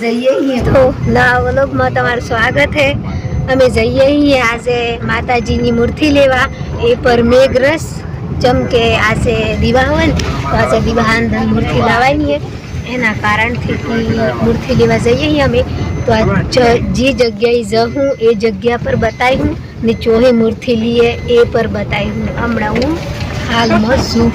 જઈએ તો ના, વ્લોગમાં તમારું સ્વાગત છે અમે જઈએ છીએ આજે માતાજીની મૂર્તિ લેવા. એ પર મેઘરસ ચમકે આજે દીવા હોય ને, તો આજે દીવા મૂર્તિ લાવવાની એના કારણથી મૂર્તિ લેવા જઈએ છીએ અમે. તો આ જે જગ્યાએ જઉં એ જગ્યા પર બતાવ્યું ને ચોહી મૂર્તિ લઈએ એ પર બતાવ્યું. હમણાં હું હાલમાં છું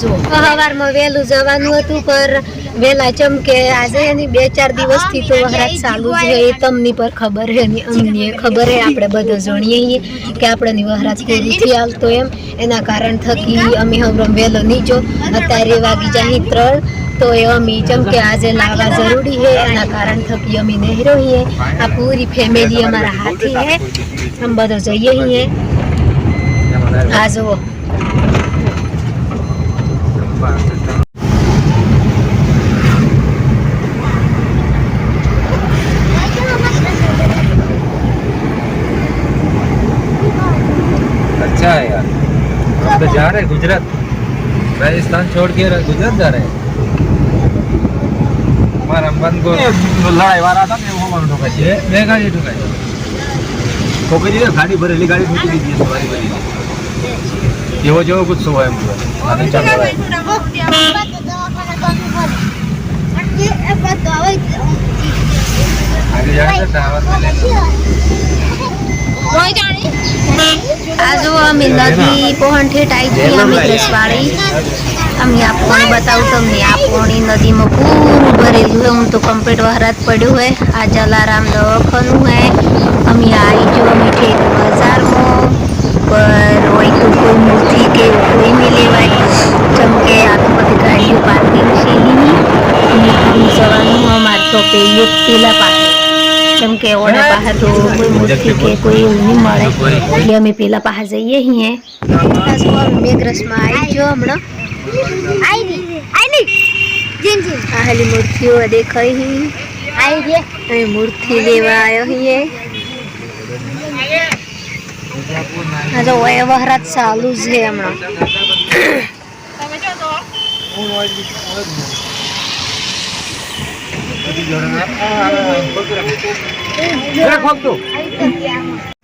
જો, સવારમાં વહેલું જવાનું હતું, પર વહેલા ચમકે આજે એની બે ચાર દિવસથી તો વહરાત ચાલુ છે એ તમને પર ખબર છે ને અમને ખબર છે, આપણે બધા જાણીએ કે આપણને વહરાત પૂરીથી આવતો એમ. એના કારણ થકી અમે હમણાં વહેલો નીચો, અત્યારે વાગી જાય ત્રણ, તો એ અમી ચમકે આજે લાવવા જરૂરી છે, એના કારણ થકી અમે નહેરો હીએ આ પૂરી ફેમિલી અમારા હાથી છે. અમે બધો જઈએ છીએ. આ જુઓ. जा रहे हैं गुजरात राजस्थान छोड़ के गुजरात जा रहे हैं हमारा मन को લડાઈ વાળા હતા ને એવું અમારું ઠોકાય છે ये मैं गाड़ी ठुकाई ઠોકી દીધી ને, ગાડી ભરેલી ગાડી ઠોકી દીધી છે સવારી ભરી એવો જેવો ગુસ્સો હોય એમ તો આને आज અમે નદી પહોંઠેઠ આવી છીએ અમે દસવાળી. અમે આ પોણી બતાવું તમને. આ પોણી નદીમાં પૂરું ભરેલું હોય હું તો કમ્પ્લીટ વહરાત પડ્યું હોય આ જલારામ દવાખાનું હે. અમે આવી જો અમે ઠેક બજારમાં. પર હોય તો કોઈ મૂર્તિ કે કોઈ નહીં લેવાય. જેમ કે આટલી બધી ગાડીઓ પાર્કિંગ છે નહીં અમે સવારનું અમારે તો પેલી પેલા કે પાસે તો કોઈ મૂર્તિ કે કોઈ એવું નહીં મળે. એટલે અમે પેલા પાસે જઈએ છીએ મેઘરસમાં આવી જો હમણાં આ હાલી મૂર્તિઓ દેખાઈ હી અમે મૂર્તિ લેવા આવ્યો હી. આ તો ઓય વહરાત ચાલુ છે હમણાં તમે જો તો.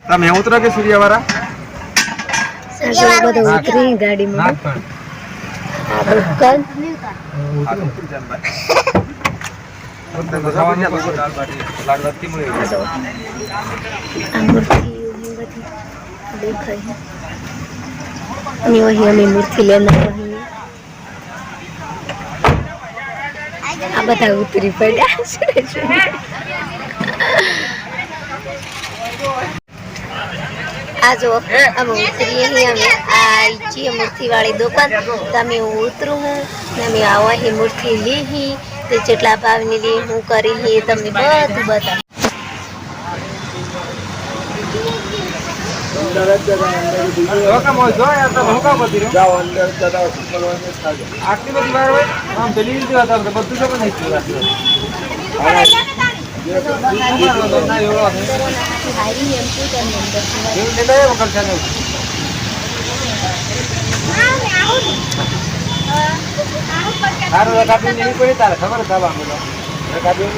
તમે ઉતરો કે સૂર્યાવાળા? બધું ઉતરી ગાડીમાં. મૂર્તિ લેના આ બધા ઉતરી પડ્યા આ જો અમે ઉતરીએ છીએ અમે આ છીએ મૂર્તિવાળી દુકાન. તમે હું ઉતરું હું અમે આવા હી મૂર્તિ લીહી તે જેટલા ભાવની લી હું કરી હી તમને બધું બતાવું. આટલી બધી વાર હોય આમ દલીલ બધું હારું રકાબી નહીં પડી તારે, ખબર હતા બાંધો રકાબી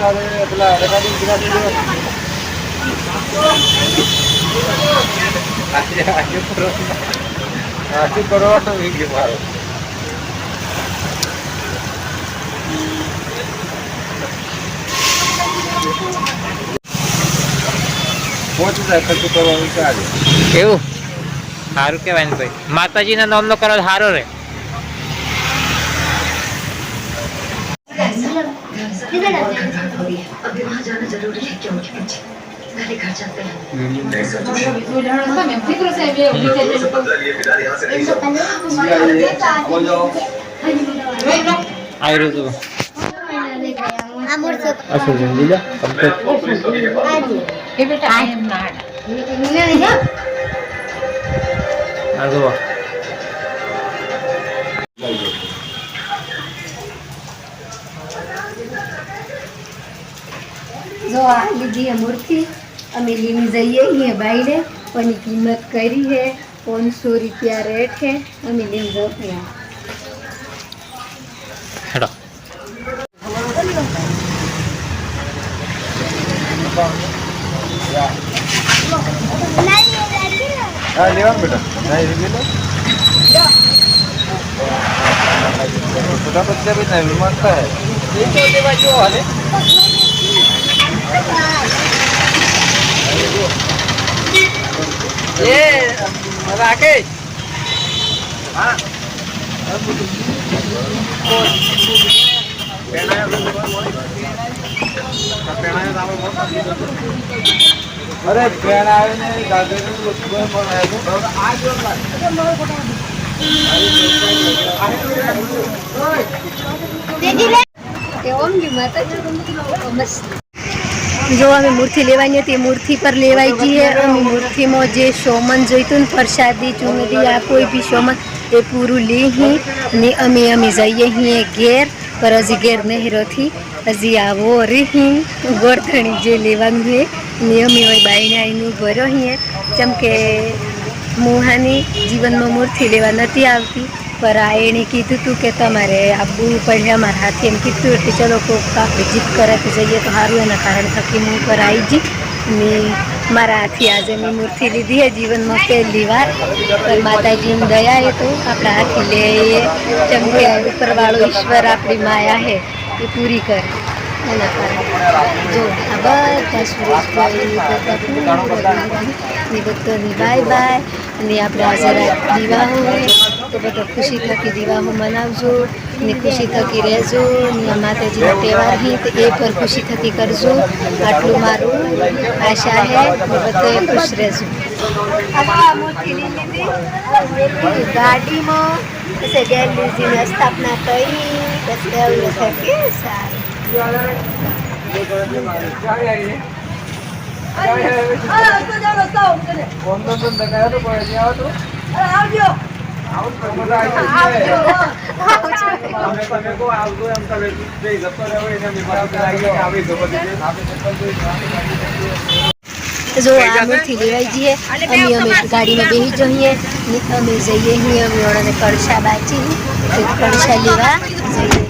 પેલા રકાબી આશી કરોડ તો કરોડ મારો પહોંચી જાય ખર્ચો કરવાનું આજે એવું? સારું કહેવાય ને ભાઈ. માતાજીના નામનો કરો તો સારો રે. આવી હતું અસલ જલ્દી જા કમ્પ્લીટ આ જુઓ જો આ લીધી એ મૂર્તિ અમે લઈને જઈએ છીએ બાઈને પણ કિંમત કરી છે પાંચસો રૂપિયા રેટ છે અમે લઈને જઈએ હા લેવાનું બેટા ના એ લે છોટા બચ્ચા બી નહીં માનતા હે રાકેશ. હા. પેલા અરે, ટ્રેન આવે ને જી અમે મૂર્તિ લેવાની હતી મૂર્તિ પર લેવાઈ જઈએ. અમે મૂર્તિમાં જે શોમન જોઈતું ને પ્રસાદી ચુનરી આ કોઈ બી સોમન એ પૂરું લઈ ને અમે અમે જઈએ અહીં ઘેર, પર હજી ઘેર નહેરોથી. હજી આવો અરે હું ગોરધણી જે લેવાનું છે નિયમ એવા બાઈને આવીને ઊભો રહીએ. જેમ કે મોહાની જીવનમાં મૂર્તિ લેવા નથી આવતી, પર આ એણે કીધું હતું કે તમારે આવવું પડે અમારા હાથે એમ કીધું એટલે ચલો કોક આપણે જીત કરે તો જઈએ તો સારું, એના કારણ થકી હું પર આવી જઈ ને મારા હાથી આજે મેં મૂર્તિ લીધી છે, જીવનમાં પહેલી વાર. પણ માતાજીની દયા એ તો આપણા હાથી લઈએ જેમ કે ઉપરવાળો ઈશ્વર આપણી માયા છે. એ પૂરી કરે. એના કારણે. જો આ બધા સુરેશભાઈ બધા પૂરું બધાની બાય બાય અને આપણે આજે રાત દિવાહો હોય તો બધા ખુશી થકી દિવાહો મનાવજો ને ખુશી થકી રહેજો. ને આ માતાજીનો તહેવાર હી તો એ પર ખુશી થકી કરજો. આટલું મારું આશા હે ને ખુશ રહેજો. ગાડીમાં પછી ગેરલીજીની સ્થાપના કરી પછી એવું થકી આવજો જો આમથી લેવાઈ જઈએ અમે અમે ગાડીમાં બેસી જઈએ ને અમે જઈએ અહીં અમે ઓળાને કળશા બાચી કળશા લેવા જઈએ.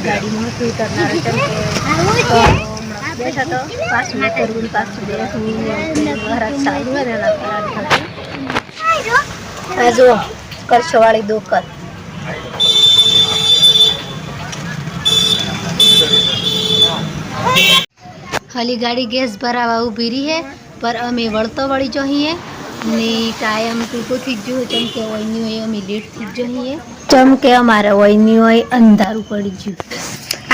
ગાડીમાં જો કરશોવાળી દોકલ ખાલી ગાડી ગેસ ભરાવા ઊભી રહી હે પર અમે વળતો વળી જોઈએ ને ટાઈમ ટૂંકો થઈ જ ગયો ચમકે વયની હોય અમે લેટ થઈ જ જઈએ ચમકે અમારે વયની હોય અંધારું પડી ગયું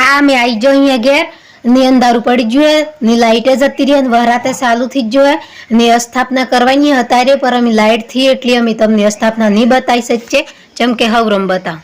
આ અમે આવી અહીંયા ઘેર ને અંધારું પડી જોઈએ ને લાઇટ જતી રહી અને વહરાતે ચાલુ થઈ જ જોઈએ ને અસ્થાપના કરવાની અત્યારે પર અમે લાઇટથી એટલે અમે તમને અસ્થાપના નહીં બતાવી શકીએ. જેમ કે હવરમ બતાવ.